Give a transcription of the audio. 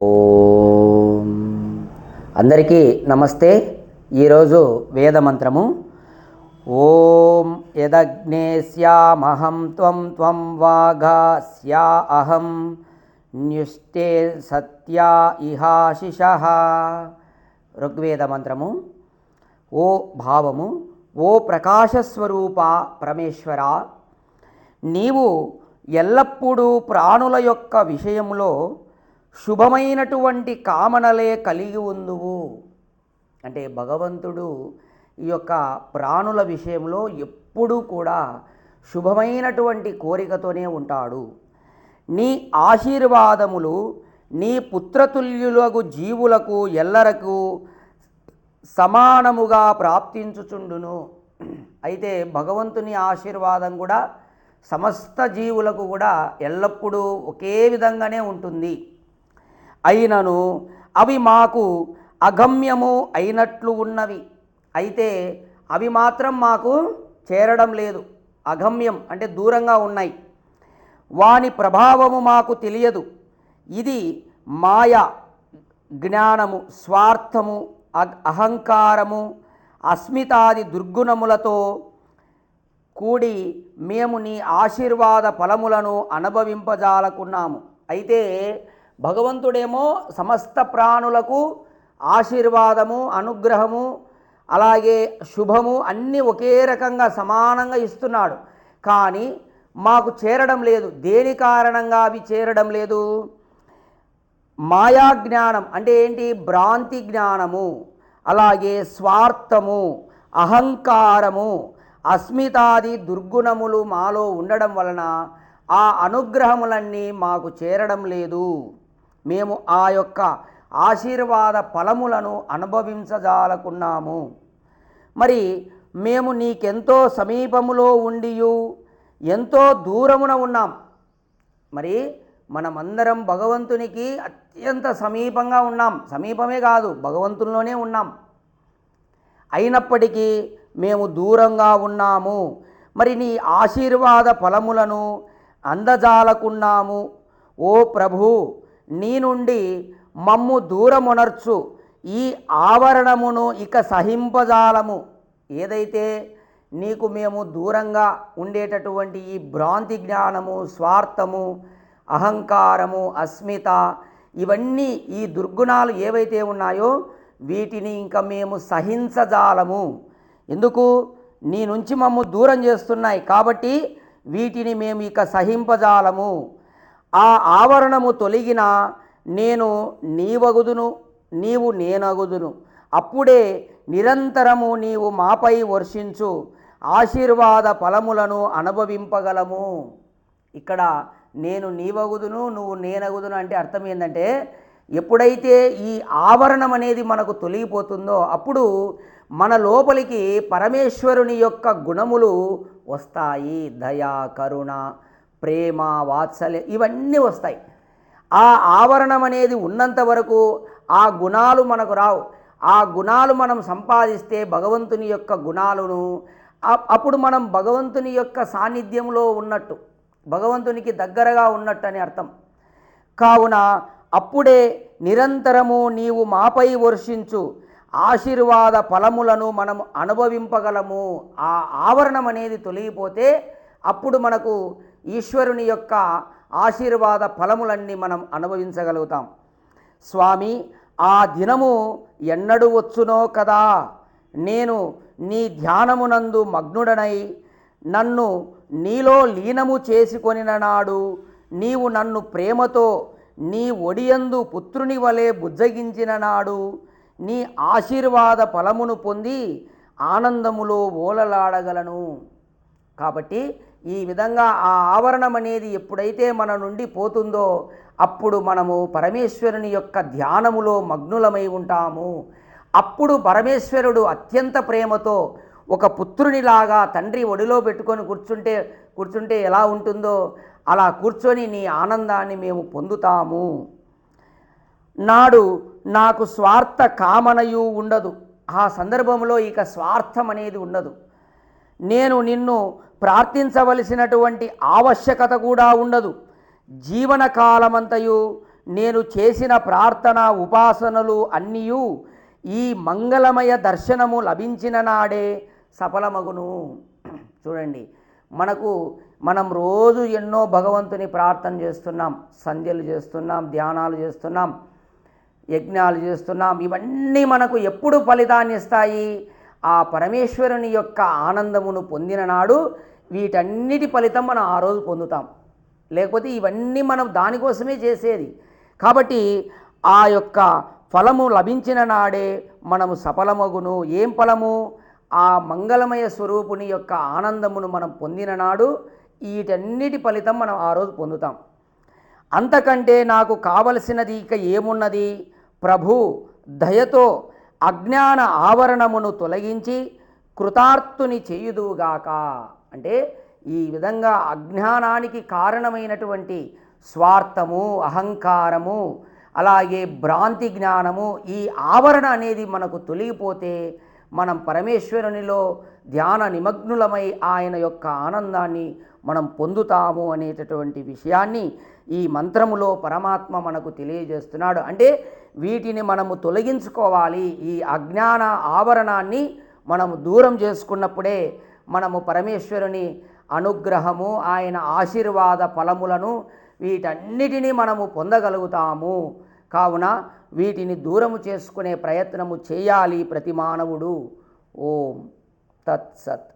ఓం. అందరికీ నమస్తే. ఈరోజు వేదమంత్రము. ఓం యదగ్నేస్యామహం త్వం త్వం వాఘా స్యా అహం న్యుష్టే సత్యా ఇహాశిష ఋగ్వేద మంత్రము ఓ భావము. ఓ ప్రకాశస్వరూప పరమేశ్వర నీవు ఎల్లప్పుడూ ప్రాణుల యొక్క విషయంలో శుభమైనటువంటి కామనలే కలిగి ఉందువు. అంటే భగవంతుడు ఈ యొక్క ప్రాణుల విషయంలో ఎప్పుడూ కూడా శుభమైనటువంటి కోరికతోనే ఉంటాడు. నీ ఆశీర్వాదములు నీ పుత్రతుల్యులకు జీవులకు ఎల్లరకు సమానముగా ప్రాప్తించుచుండును. అయితే భగవంతుని ఆశీర్వాదం కూడా సమస్త జీవులకు కూడా ఎల్లప్పుడూ ఒకే విధంగానే ఉంటుంది. అయినను అవి మాకు అగమ్యము అయినట్లు ఉన్నవి. అయితే అవి మాత్రం మాకు చేరడం లేదు. అగమ్యం అంటే దూరంగా ఉన్నాయి. వాని ప్రభావము మాకు తెలియదు. ఇది మాయ జ్ఞానము స్వార్థము అహంకారము అస్మితాది దుర్గుణములతో కూడి మేము నీ ఆశీర్వాద ఫలములను అనుభవింపజాలకున్నాము. అయితే భగవంతుడేమో సమస్త ప్రాణులకు ఆశీర్వాదము అనుగ్రహము అలాగే శుభము అన్నీ ఒకే రకంగా సమానంగా ఇస్తున్నాడు. కానీ మాకు చేరడం లేదు. దేని కారణంగా అవి చేరడం లేదు? మాయా జ్ఞానం అంటే ఏంటి? భ్రాంతి జ్ఞానము అలాగే స్వార్థము అహంకారము అస్మితాది దుర్గుణములు మాలో ఉండడం వలన ఆ అనుగ్రహములన్నీ మాకు చేరడం లేదు. మేము ఆ యొక్క ఆశీర్వాద ఫలములను అనుభవించజాలకున్నాము. మరి మేము నీకెంతో సమీపములో ఉండియు ఎంతో దూరమున ఉన్నాం. మరి మనమందరం భగవంతునికి అత్యంత సమీపంగా ఉన్నాం. సమీపమే కాదు భగవంతుల్లోనే ఉన్నాం. అయినప్పటికీ మేము దూరంగా ఉన్నాము. మరి నీ ఆశీర్వాద ఫలములను అందజాలకున్నాము. ఓ ప్రభు నీ నుండి మమ్ము దూరమునర్చు. ఈ ఆవరణమును ఇక సహింపజాలము. ఏదైతే నీకు మేము దూరంగా ఉండేటటువంటి ఈ భ్రాంతి జ్ఞానము స్వార్థము అహంకారము అస్మిత ఇవన్నీ ఈ దుర్గుణాలు ఏవైతే ఉన్నాయో వీటిని ఇంకా మేము సహించజాలము. ఎందుకు? నీ నుంచి మమ్ము దూరం చేస్తున్నాయి కాబట్టి వీటిని మేము ఇక సహింపజాలము. ఆ ఆవరణము తొలగిన నేను నీవగుదును నీవు నేనగుదును. అప్పుడే నిరంతరము నీవు మాపై వర్షించు ఆశీర్వాద ఫలములను అనుభవింపగలము. ఇక్కడ నేను నీవగుదును నువ్వు నేనగుదును అంటే అర్థం ఏంటంటే ఎప్పుడైతే ఈ ఆవరణం అనేది మనకు తొలగిపోతుందో అప్పుడు మన లోపలికి పరమేశ్వరుని యొక్క గుణములు వస్తాయి. దయా కరుణ ప్రేమ వాత్సల్యం ఇవన్నీ వస్తాయి. ఆ ఆవరణం అనేది ఉన్నంత వరకు ఆ గుణాలు మనకు రావు. ఆ గుణాలు మనం సంపాదిస్తే భగవంతుని యొక్క గుణాలను అప్పుడు మనం భగవంతుని యొక్క సాన్నిధ్యంలో ఉన్నట్టు భగవంతునికి దగ్గరగా ఉన్నట్టు అని అర్థం. కావున అప్పుడే నిరంతరము నీవు మాపై వర్షించు. ఆశీర్వాద ఫలములను మనం అనుభవింపగలము. ఆ ఆవరణం అనేది తొలగిపోతే అప్పుడు మనకు ఈశ్వరుని యొక్క ఆశీర్వాద ఫలములన్నీ మనం అనుభవించగలుగుతాం. స్వామి ఆ దినము ఎన్నడు వచ్చునో కదా. నేను నీ ధ్యానమునందు మగ్నుడనై నన్ను నీలో లీనము చేసుకొనిన నాడు నీవు నన్ను ప్రేమతో నీ ఒడియందు పుత్రుని వలె బుజ్జగించిన నాడు నీ ఆశీర్వాద ఫలమును పొంది ఆనందములో ఓలలాడగలను. కాబట్టి ఈ విధంగా ఆ ఆవరణం అనేది ఎప్పుడైతే మన నుండి పోతుందో అప్పుడు మనము పరమేశ్వరుని యొక్క ధ్యానములో మగ్నులమై ఉంటాము. అప్పుడు పరమేశ్వరుడు అత్యంత ప్రేమతో ఒక పుత్రునిలాగా తండ్రి ఒడిలో పెట్టుకొని కూర్చుంటే కూర్చుంటే ఎలా ఉంటుందో అలా కూర్చొని నీ ఆనందాన్ని మేము పొందుతాము. నాడు నాకు స్వార్థ కామనయు ఉండదు. ఆ సందర్భంలో ఇక స్వార్థం అనేది ఉండదు. నేను నిన్ను ప్రార్థించవలసినటువంటి ఆవశ్యకత కూడా ఉండదు. జీవన కాలమంతయు నేను చేసిన ప్రార్థన ఉపాసనలు అన్నీయు ఈ మంగళమయ దర్శనము లభించిన నాడే సఫలమగును. చూడండి మనకు మనం రోజు ఎన్నో భగవంతుని ప్రార్థన చేస్తున్నాం. సంధ్యలు చేస్తున్నాం ధ్యానాలు చేస్తున్నాం యజ్ఞాలు చేస్తున్నాం. ఇవన్నీ మనకు ఎప్పుడు ఫలితాన్ని ఇస్తాయి? ఆ పరమేశ్వరుని యొక్క ఆనందమును పొందిన నాడు వీటన్నిటి ఫలితం మనం ఆ రోజు పొందుతాం. లేకపోతే ఇవన్నీ మనం దానికోసమే చేసేది. కాబట్టి ఆ యొక్క ఫలము లభించిన నాడే మనము సఫలమగును. ఏం ఫలము? ఆ మంగళమయ స్వరూపుని యొక్క ఆనందమును మనం పొందిన నాడు వీటన్నిటి ఫలితం మనం ఆ రోజు పొందుతాం. అంతకంటే నాకు కావలసినది ఇక ఏమున్నది? ప్రభు దయతో అజ్ఞాన ఆవరణమును తొలగించి కృతార్థుని చేయుదువుగాక. అంటే ఈ విధంగా అజ్ఞానానికి కారణమైనటువంటి స్వార్థము అహంకారము అలాగే భ్రాంతి జ్ఞానము ఈ ఆవరణ అనేది మనకు తొలగిపోతే మనం పరమేశ్వరునిలో ధ్యాన నిమగ్నులమై ఆయన యొక్క ఆనందాన్ని మనం పొందుతాము అనేటటువంటి విషయాన్ని ఈ మంత్రములో పరమాత్మ మనకు తెలియజేస్తున్నాడు. అంటే వీటిని మనము తొలగించుకోవాలి. ఈ అజ్ఞాన ఆవరణాన్ని మనము దూరం చేసుకున్నప్పుడే మనము పరమేశ్వరుని అనుగ్రహము ఆయన ఆశీర్వాద ఫలములను వీటన్నిటినీ మనము పొందగలుగుతాము. కావున వీటిని దూరము చేసుకునే ప్రయత్నము చేయాలి ప్రతి మానవుడు. ఓం తత్సత్.